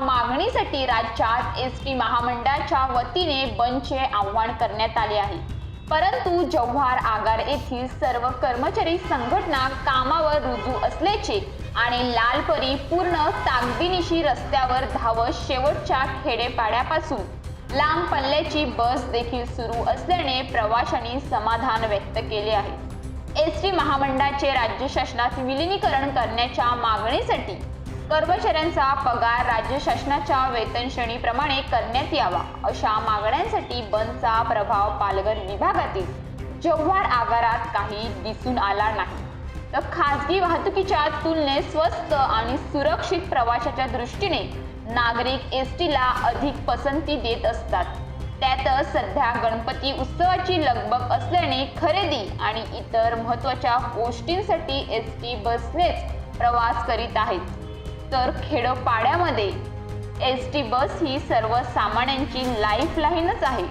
मागणीसाठी राज्यात S T महामंडळाच्या वतीने बंदचे आव्हान करण्यात आले आहे. परंतु जव्हार आगार येथील सर्व कर्मचारी संघटना कामावर रुजू असल्याचे आणि लालपरी पूर्ण ताकदीनिशी रस्त्यावर धावत शेवटच्या खेडेपाड्यापासून लांब पल्ल्याची बस देखील सुरू असल्याने प्रवाशांनी समाधान व्यक्त केले आहे. एस टी महामंडळाचे राज्य शासनात विलिनीकरण करण्याच्या मागणीसाठी कर्मचाऱ्यांचा पगार राज्य शासनाच्या वेतन श्रेणीप्रमाणे करण्यात यावा अशा मागण्यांसाठी बंदचा प्रभाव पालघर विभागातील जव्हार आगारात काही दिसून आला नाही. तर खासगी वाहतुकीच्या तुलनेत स्वस्त आणि सुरक्षित प्रवाशाच्या दृष्टीने नागरिक एस टीला अधिक पसंती देत असतात. त्यातच सध्या गणपती उत्सवाची लगबग असल्याने खरेदी आणि इतर महत्त्वाच्या गोष्टींसाठी एस टी बसनेच प्रवास करीत आहेत. तर खेडोपाड्यामध्ये एस टी बस ही सर्वसामान्यांची लाईफ लाईनच आहे.